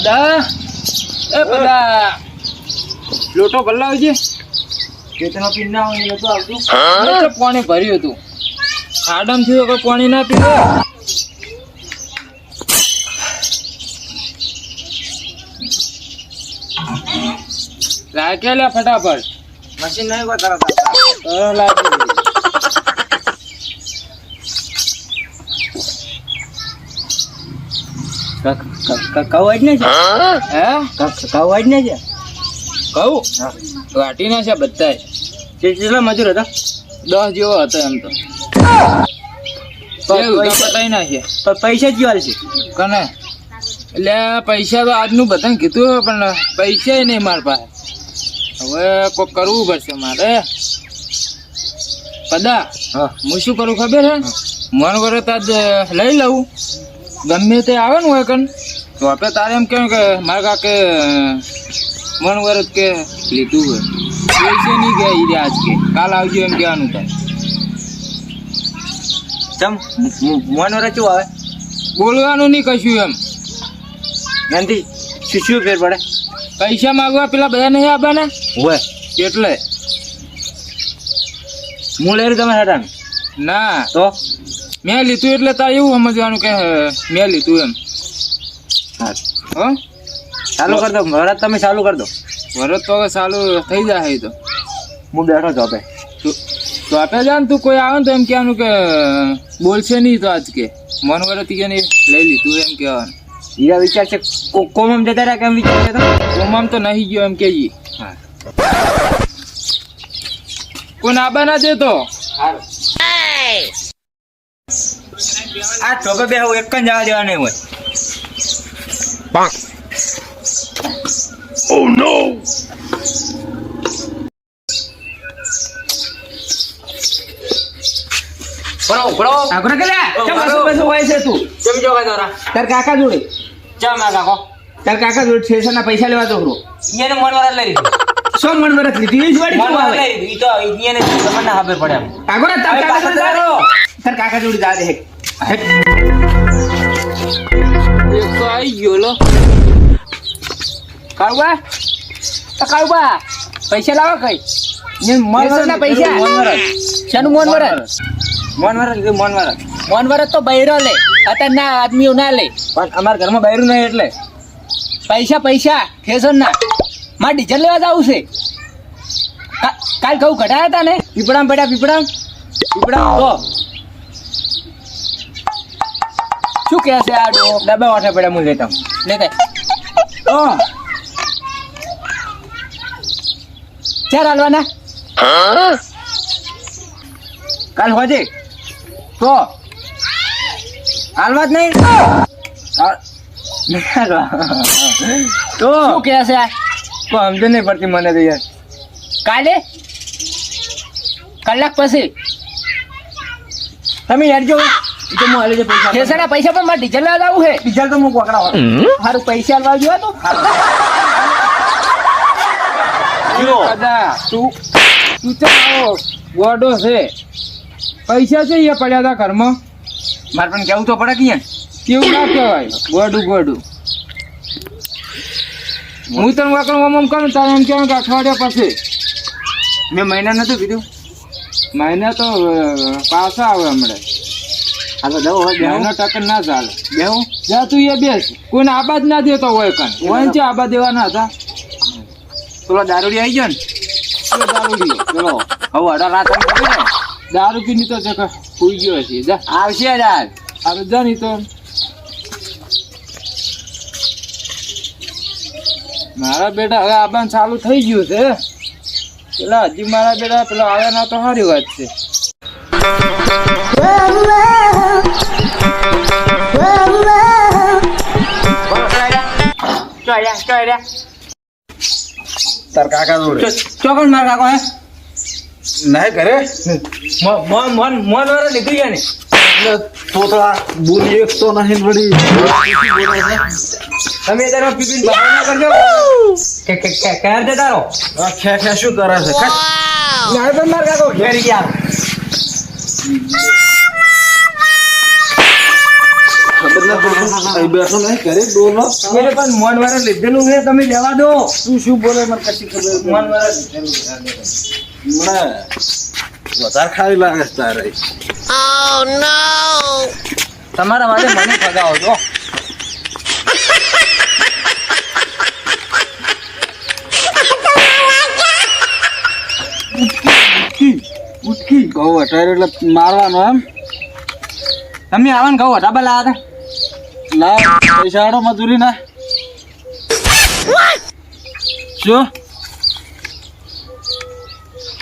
પદા એ પદા લોટો બદલાવજે ચેતનો પીન ના હોય નતું આવતું. પાણી ભર્યું હતું. આડમ થયું કોઈ પાણી ના પીવે. રાખે ફટાફટ. મશીન નહીં આવતા. તરત લાગી. ક- ક- ક- જ ને છે? હે? ક- કવાય જ ને છે? કહું? વાટી ના છે બધા કેટલા મજૂર હતા? દસ જેવો હતો એમ તો. પૈસા- જ છે કને? એટલે પૈસા તો આજનું બધાને કીધું પણ પૈસા નહીં મારા પાસે. હવે કોક કરવું પડશે મારે. પદા? હા. હું શું કરું ખબર હે? મન કરે તો આજ લઈ લઉં. ગમે તે આવે ને હોય કન. તો આપણે તારે એમ કેવું કે મારા કાકે મન વરત કે લીધું હોય. પૈસે નહીં ગયા ઈ આજ કે. કાલ આવજો એમ કહેવાનું થાય ચમ મન વરત શું આવે? બોલવાનું નહીં કશું એમ. ગાંધી શું શું ફેર પડે? પૈસા માગવા પેલા બધા નહીં આપવાના? હોય. એટલે. હું લઈ તમે હેઠળ ના. તો? મેં લીધું એટલે તારે એવું સમજવાનું કે મેં લીધું એમ. હા. હો? ચાલુ કર દો વરસ તમે ચાલુ કર દો. વરસ તો ચાલુ થઈ જાય તો. હું બેઠો છું હવે તો તો કોઈ આવે ને તો એમ કહેવાનું કે બોલશે નહીં તો આજ કે. મન વરત કે નહીં લઈ લીધું એમ કહેવાનું. ઈરા વિચાર છે કોમમ જતા રહ્યા કેમ વિચાર છે કોમમ તો નહીં ગયો એમ કેજી હા. કોઈ આબા ના દેતો આ ચોકે બે એક જ જવા દેવા નહીં હોય. પડો પડો આગળ કે લ્યા? ઓ, ચમ મારો. બસો બસો હોય છે તું? કેમ જો કાકા તાર. કાકા જોડે? ચમ આ કાકો. તાર કાકા જોડે સ્ટેશન ના પૈસા લેવા છોકરો એને મન વરસ લઈ લીધું. સો મણ વરસ લીધી? એ જ વાળી શું આવે? ઈ તો એને તમને ખબર પડે આગળ તાર કાકા જોડે તારો. કાકા જોડે જા દે હેક. તો આવી ગયો લો કાળુબા કાળુબા પૈસા લાવો કઈ ને મોન વરસ ના પૈસા શાનું મોન વરસ મોન વરસ લીધું મોન વરસ મોન વરસ તો બૈરો લે અત્યારે ના આદમીઓ ના લે પણ અમારા ઘરમાં બૈરું નહીં એટલે પૈસા પૈસા ફેશન ના મારે ડીઝલ લેવા જવું છે કાલ ઘઉં ઘટાયા હતા ને પીપળામ પડ્યા પીપળામ પીપળામ તો શું કહે છે આ ડો ડબ્બા વાઠે પડ્યા હું લેતા હું. લેતા તો ચાર હાલવાના? કાલ હોજે. તો. હાલવા જ નહીં. તો. શું કહે છે? તો સમજ નહીં પડતી મને તો યાર. કાલે? કલાક પછી. તમે યાર જો. તો હું પૈસા પૈસા પણ મારે ડીઝલ લેવા જવું છે. ડીઝલ તો હું પકડાવ સારું પૈસા આલવા જોવા તો. દાદા તું તું ચાલ ગોડો છે. પૈસા છે અહીંયા પડ્યા હતા ઘરમાં. મારે પણ કેવું તો પડે કે કેવું ના કહેવાય. ગોડું ગોડું. હું તને વાકણ ઓમ ઓમ કરું તારે એમ કહેવાય કે અઠવાડિયા પછી. મેં મહિના નતું કીધું. મહિના તો પાછા આવે હમણાં. હા તો બેહું. મહિનો ના ચાલે. બેહું? જા તું એ બેસ. કોઈને આબાદ ના દેતો હોય કન હોય છે આબા દેવાના હતા? પેલો દારૂડી આવી ગયો ને? એ દારૂડી? પેલો હવે અઢાર રાત દારૂ પીની તો છે સુઈ ગયો છે જા. આવશે યાર અરે જા નહીં તો. મારા બેટા હવે આબાન ચાલુ થઈ ગયું છે. પેલા હજી મારા બેટા પેલા આવ્યા ના તો સારી વાત છે. તાર કાકા જોડે. ચોકન માર કાકો હે? નહીં કરે મોન મોન મોન વાળા લીધું ગયા ને? તો તો બોલી એક તો નહીં વળી. તમે તારો પીપીન બહાર ના કરજો. કે કે કે દે તારો? ખે ખે શું કરે છે? ના માર કાકો ઘેર ગયા. એટલે પણ મોન વાળા લીધેલું છે તમે લેવા દો. તું શું બોલે મને કશી ખબર મોન વાળા લીધેલું મને વધારે ખાઈ લાગે તારે. તમારા માટે મને ફગાવો છો. કહું અટારે એટલે મારવાનો એમ? તમે આવા ને કહો લા લાયા હતા લાવ પૈસા આડો મજૂરી ના શું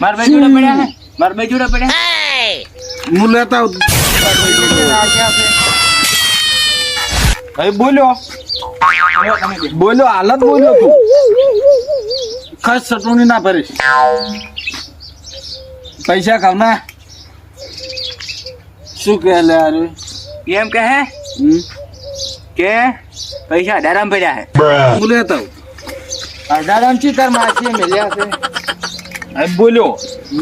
માર બે જોડા પડ્યા ને? માર બે જોડે પડ્યા? હું લેતા આવું. ભાઈ બોલ્યો બોલ્યો હાલત બોલ્યો તું. ખાસ સટુની ના ભરીશ. પૈસા ખાવ ના. શું કહે લે એમ કહે કે પૈસા અઢારામ પડ્યા હે. હું લેતા આવું. અઢારામ ચી તાર માસી મેલ્યા છે. હવે બોલ્યો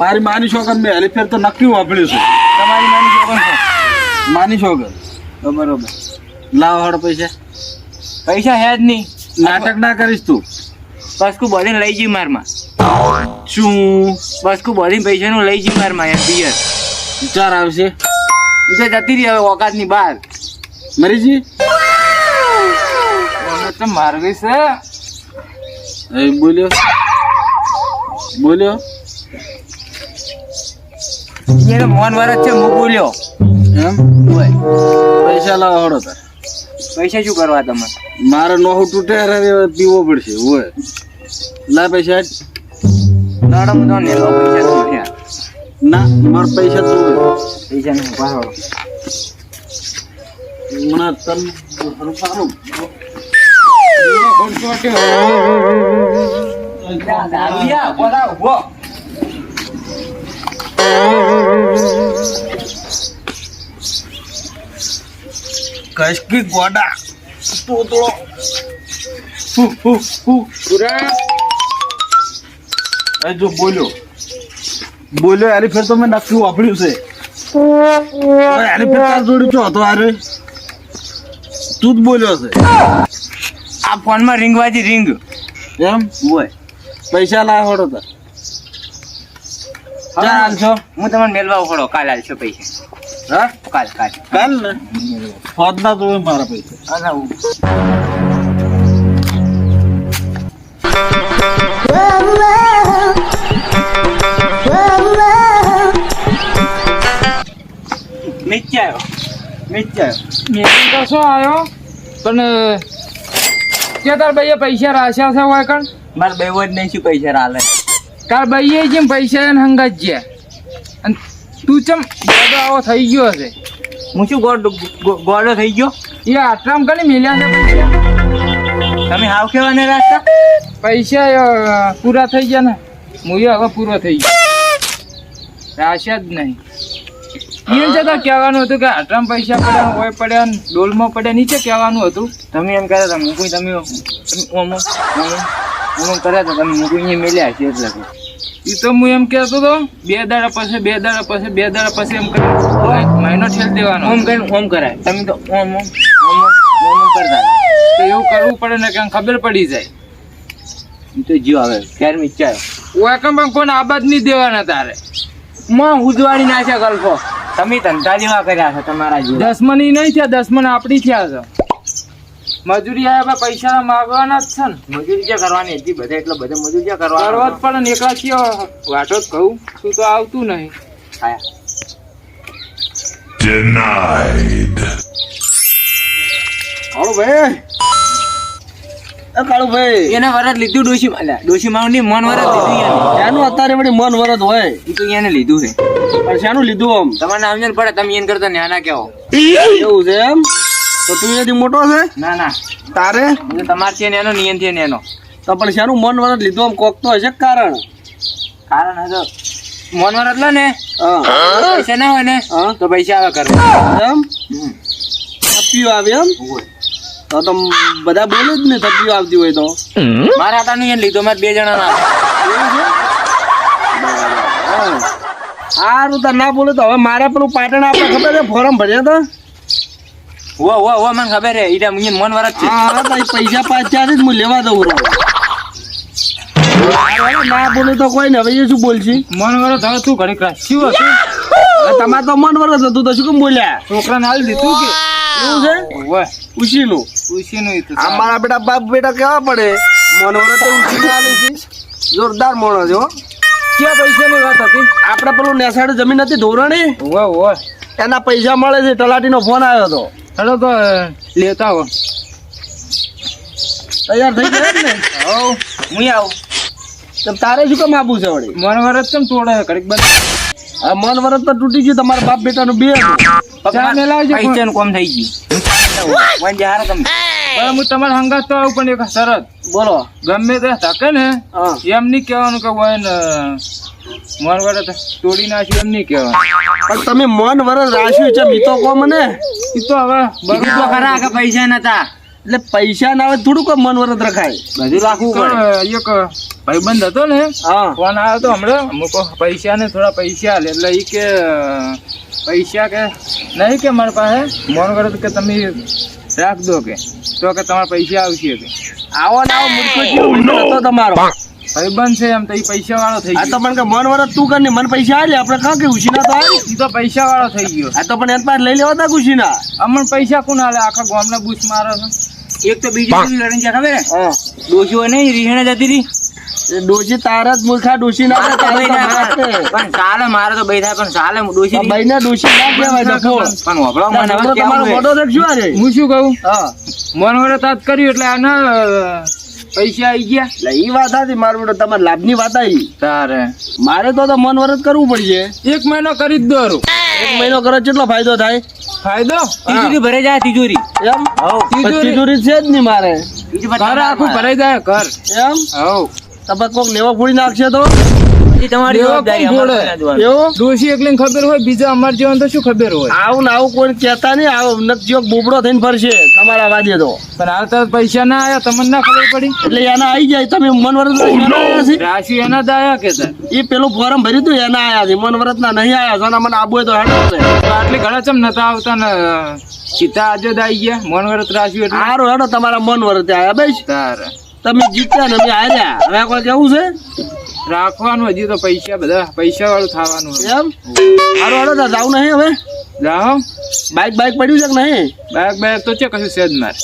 મારી માની છોકર મેં હેલી ફેર તો નક્કી વાપર્યું છે. તમારી માની છોકર માની છોકર. બરોબર. લાવ હડ પૈસા. પૈસા હે જ નહીં. નાટક ના કરીશ તું. બસકું બોલીને લઈ જઈ મારમાં. શું? બસકું બોલીને પૈસાનું લઈ જઈ મારમાં એમ પિયર વિચાર આવશે. તો જતી રહી હવે ઓકાતની બહાર. મરીજી તો મારવી છે. એ બોલ્યો. બોલ્યો. એને મોન વરસ છે હું બોલ્યો. એમ? પૈસા લાવો તાર. પૈસા શું કરવા તમે મારે નોહુ તૂટે હારે પીવો પડશે હોય. લા પૈસા. તો નથી ના મારા પૈસા તો પૈસા નહીં પાડો હમણાં તન રૂપારું કશકી ગોડા? તોતળો પૂરા એ જો બોલ્યો. બોલ્યો એની ફેર તો મેં નક્કી વાપર્યું છે. એની ફેર તાર જોડી ચો હતો આરે તું જ બોલ્યો છે. આ ફોનમાં રિંગ વાજી રિંગ એમ? હોય. પૈસા લાવ હોડો તાર. ચાલ હાલશો હું તમને મેળવા ઉખડો. કાલ આલશો પૈસા. હા? કાલ કાલ. કાલ ને? ફોદ ના જોવે મારા પૈસા. હું નીચે આવ્યો નીચે આવ્યો મેં તો શું આવ્યો? પણ કે તાર ભાઈએ પૈસા રાખ્યા છે હોય કણ? મારે બેવો જ નહીં શું પૈસા રાલે. તાર ભાઈએ જેમ પૈસા એને હંગત જ્યા. અને તું ચમ ગોડો આવો થઈ ગયો હશે હું શું ગોડો ગોડો થઈ ગયો? એ આટરામ કરી મેલ્યા છે પૈસા? તમે હાવ કેવા ને રાખતા પૈસા પૂરા થઈ ગયા ને? હું હવે પૂરો થઈ ગયો. રાશ્યા જ નહીં. એને જતા કહેવાનું હતું કે આટલા પૈસા પડ્યા હોય પડ્યા ડોલમાં પડ્યા નીચે કહેવાનું હતું. તમે એમ કહેતા હતા મૂકી તમે તમે ઓમ ઓમ કર્યા હતા તમે મૂકું અહીંયા મેલ્યા છે એટલે એ તો હું એમ કહેતો હતો બે દાડા પછી બે દાડા પછી બે દાડા પછી એમ કરી મહિનો ઠેલ દેવાનો. ઓમ કરીને ઓમ કરાય. તમે તો ઓમ ઓમ ઓમ ઓમ કરતા તો એવું કરવું પડે ને કે ખબર પડી જાય. તો જીવ આવે ક્યારે વિચાર ઓયકમ પણ કોઈને આબાદ નહીં દેવાના તારે. માં ઉજવાડી નાખ્યા ગલ્ફો. તમે ધંધા જેવા કર્યા છે તમારા જેવા. ઈ નહીં થયા દસમન આપણી થયા છે. મજૂરી આવ્યા પૈસા માગવાના જ છે ને. મજૂરી ક્યાં કરવાની? હતી બધા એટલે બધા મજૂરી ક્યાં કરવા જ કરવાની પડે ને એકલા વાટો જ કહું તું તો આવતું નહીં. આયા. Denied. ભાઈ. એ કાળુ ભાઈ. એને વરત લીધું ડોશી માલા ડોશી માનું ની મન વરત લીધું યાર એનું. અત્યારે વળી મન વરત હોય. ઈ તો એને લીધું છે. પણ શાનું લીધું આમ? તમારે નામ ને પડે તમે એને કરતા નાના કેવો એવું છે એમ? તો તું એથી મોટો છે? ના ના. તારે? તમાર છે ને એનો નિયમ છે ને એનો તો પણ શાનું મન વરત લીધું આમ? કોક તો હશે કારણ? કારણ હતો મન વરત લે ને હા. પૈસા ના હોય ને હા. તો પૈસા આવે કરવા એમ? આપ્યું આવે એમ? તો તો બધા બોલે જ ને થપ્પીઓ આવતી હોય તો. મારા હતા નહીં લીધો મારે બે જણા ના સારું તો ના બોલે તો હવે મારે પેલું પાટણ આપણે ખબર છે ફોરમ ભર્યા તો ઓ ઓ ઓ મને ખબર હે ઈટા મુંજન મન વરત છે. હા તો પૈસા પાછા જ હું લેવા દઉં રહો ના બોલે તો કોઈ ને હવે એ શું બોલશી? મન વરત હવે તું ઘણી ક્રાસ શું હતું? તમારે તો મન વરસ હતું તો શું કેમ બોલ્યા? છોકરાને હાલ દીધું કે? એવું છે? ઓવે ઉશીનું પૂછીનું ઈ તો આ મારા બેટા બાપ બેટા કેવા પડે? મન તો ઉશીને આલે છે. જોરદાર મોણો છે હો. ક્યાં પૈસાની વાત હતી? આપણે પેલું નેસાડે જમીન હતી ધોરણી? એના પૈસા મળે છે તલાટીનો ફોન આવ્યો હતો. હેલો તો લેતા હો તૈયાર થઈ ગયા જ ને? હવ હું આવું. તો તારે શું કામ આપવું છે વળી? મન વરત કેમ તોડે ઘડીક બંધ. આ મન વરસ તો તૂટી ગયું તમારા બાપ બેટાનું બે હતું. ચા કોમ થઈ ગયું. જહાર તમે. હું તમારા હંગાત તો આવું પણ એક શરત. બોલો. ગમે તે থাকে ને એમ નહીં કહેવાનું કે હોય ને મન તોડી નાખ્યું એમ નહીં કહેવાનું. પણ તમે મન વરસ રાખ્યું છે મી તો કહો મને એ તો હવે બધું તો ખરા કે પૈસા નતા. એટલે પૈસા ના આવે થોડુંક મન વરત રખાય. બધું રાખવું પડે. એક ભાઈબંધ હતો ને ફોન આવ્યો તો હમણાં. અમુક પૈસા ને થોડા પૈસા આલે એટલે એ કે પૈસા કે નહીં કે મારી પાસે. મન વરત કે તમે રાખ દો કે. તો કે તમારા પૈસા આવશે કે. આવો ને આવો મૂર્ખો જેવો હતો તમારો? ભાઈબંધ છે એમ તો એ પૈસા વાળો થઈ આ તો ગયો પણ કે મન વરત તું કરીને મને પૈસા આલે આપણે કાં કે ઉછીના તો આવે એ તો પૈસા વાળો થઈ ગયો. આ તો પણ એમ પાસે લઈ લેવા તા ઉછીના અમને પૈસા કોણ આલે? આખા ગામના બૂસ મારો છે. એક તો બીજું લડન છે ખબર હે? હા. ડોશીઓ નહીં રીહણે જતી હતી. ડોશી તારા જ મૂર્ખા ડોશી ના બઈ ના. પણ સાલે મારે તો બઈ થાય પણ સાલે હું ડોશી રહી. ભાઈને ડોશી ના કહેવાય તો પણ હોભળો મને હવે તમારો. મોટો છે કે શું આ રે? હું શું કહું? હા. મન વડે તાત કર્યું એટલે આના પૈસા આવી ગયા. એટલે એ વાત હતી મારું બેટો તમારે લાભની વાત આવી. તારે. મારે તો તો મન વરત કરવું પડશે. એક મહિનો કરી જ દોરું એક મહિનો કરો કેટલો ફાયદો થાય? ફાયદો? તિજોરી ભરાઈ જાય તિજોરી. એમ? હવ. તિજોરી. છે જ નહીં મારે. ઘર આખું ભરાઈ જાય ઘર. એમ? હવ. તમે કોક લેવો પૂરી નાખશે તો? એ તમારી ખબર હોય બીજા અમાર જેવાને તો શું ખબર હોય? આવું ને આવું કોઈ કહેતા નહીં આવું નકજીઓ બોબડો થઈને ફરશે તમારા વાદે તો. પણ હાલ તો પૈસા ના આયા તમને ના ખબર પડી? એટલે એના આવી જાય તમે મન વરસ એના આયા રાશિ એના જ આયા કે એ પેલું ફોર્મ ભર્યું હતું એના આયા છે મન વરત ના નહીં આયા છે મને આબુ તો હેડો છે. આટલી ઘણા ચમ નતા આવતા ને સીતા આજે જ આવી ગયા મન વરત રાશિ એટલે? સારું હેડો તમારા મન વરત આયા બે તમે જીત્યા ને અમે હાર્યા. હવે કોઈ કેવું છે? રાખવાનું હજી તો પૈસા બધા પૈસા વાળું થવાનું એમ? સારું વાળો તો જાવ નહીં હવે. જાઓ. બાઈક બાઈક પડ્યું છે કે નહીં? બાઈક બાઈક તો છે કશું છે જ મારે.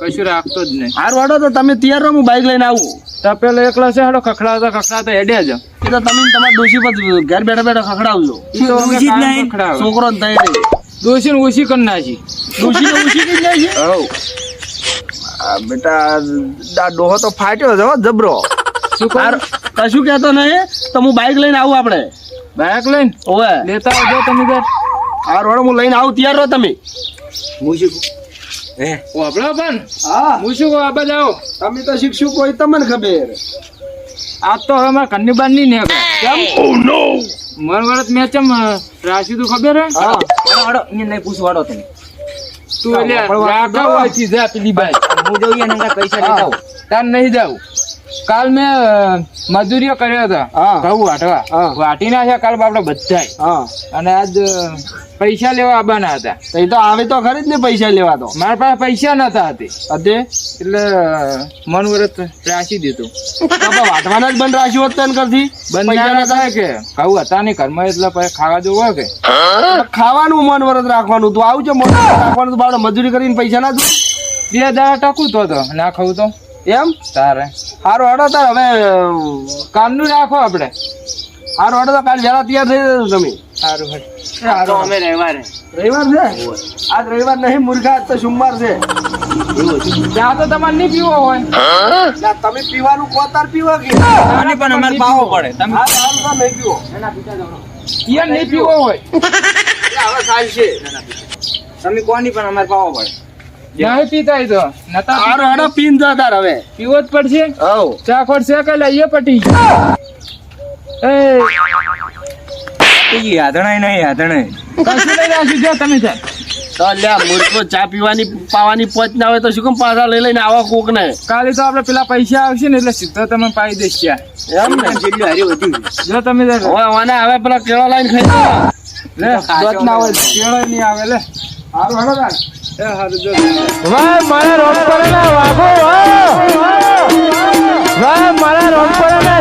કશું રાખતો જ નહીં. સારું વાળો તો તમે તૈયાર રહો હું બાઈક લઈને આવું. તો પેલો એકલા છે હાડો ખખડાવતા ખખડાવતા હેડ્યા જ. એ તો તમે તમારા ડોશી પર ઘર બેઠા બેઠા ખખડાવજો. છોકરો ને તઈ નહીં. ડોશી ને ઓછી કરી નાખી. ડોશી ને ઉછી કઈ જાય છે હવ આ બેટા ડોહો તો ફાટ્યો છે જબરો. શું હારું, કશું કહેતો નહીં તો હું બાઈક લઈને આવું આપણે. બાઈક લઈને? ઓવે. લેતા આવજો તમે ઘર આ રોડ હું લઈને આવું તૈયાર રહો તમે. હું શું? હે? આપણે પણ. હા. હું શું કહું આ બાજુ આવો. તમે તો શીખશું કોઈ તમને ખબર. આ તો હવે મારા ઘરની ને નહીં ઓ નો મન વરત મેં ચમ રાશી તું ખબર હે? હા. હાલો, અહીંયા નહીં પૂછું, હાલો તમે. તું એટલે રાગા હોય છે જા પેલી બાઈ. હું જઉં અહીંયા પૈસા લેતા આવું. તાર નહીં જાવું કાલ મેં મજૂરીઓ કર્યા હતા. ઘઉં વાટવા. વાટી નાખ્યા કાલ બાપડે બધા અને આજ પૈસા લેવા આવવાના હતા. એ તો આવે તો ખરી જ ને પૈસા લેવા તો. મારા પાસે પૈસા નતા હતી. અધે? એટલે મન વરત રાશી દીધું. વાટવાના જ બંધ રાશી હોત તને કરતી બંધ પૈસા ના થાય કે? ઘઉં હતા નહીં ઘરમાં એટલે પછી ખાવા જેવું હોય કે? ખાવાનું મન વરત રાખવાનું. તું આવજો મન વરત રાખવાનું. તો બાપડે મજૂરી કરીને પૈસા ના દઉં. બે દાડા ટકું તો તો. ના ખાવું તો? એમ? તારે. સારું હેડો તાર હવે કામનું રાખો આપણે સારું હેડો તો કાલ વહેલા તૈયાર થઈ જજો તમે. સારું સારું તો અમે રવિવારે. રવિવાર છે? આજ રવિવાર નહીં મુર્ગા આજ તો સોમવાર છે. ચા તો તમારે નહીં પીવો હોય. તમે પીવાનું કોતાર પીવો કે? પણ અમારે પાવો પડે. તમે નહીં પીવો. નહીં પીવો હોય. હવે ચાલશે તમે કોની પણ અમારે પાવો પડે. નહીં પીતા એ તો નતા આરો હેડો પીન જા તાર હવે. પીવો જ પડશે. હવ ચાખોટ છે કે લઈએ પટી એ. હાથણાય નહીં યાદણાય કશું લઈ રાખી જો તમે ત્યાં તો લ્યા મૂર્ખો ચા પીવાની પાવાની પોચ ના હોય તો શું કેમ પાછા લઈ લઈને આવા કોક ને કાલે તો આપણે પેલા પૈસા આવશે ને એટલે સીધો તમે પાઈ દઈશ એમ ને? જેટલું હારી વધ્યું. જો તમે હવે મને હવે પેલા કેળા લાઈન ખાઈ લે. ના હોય કેળો નહીં આવે લે. સારું હેડો. ભાઈ મારા રોડ પર વાગો ભાઈ મારા રોડ પર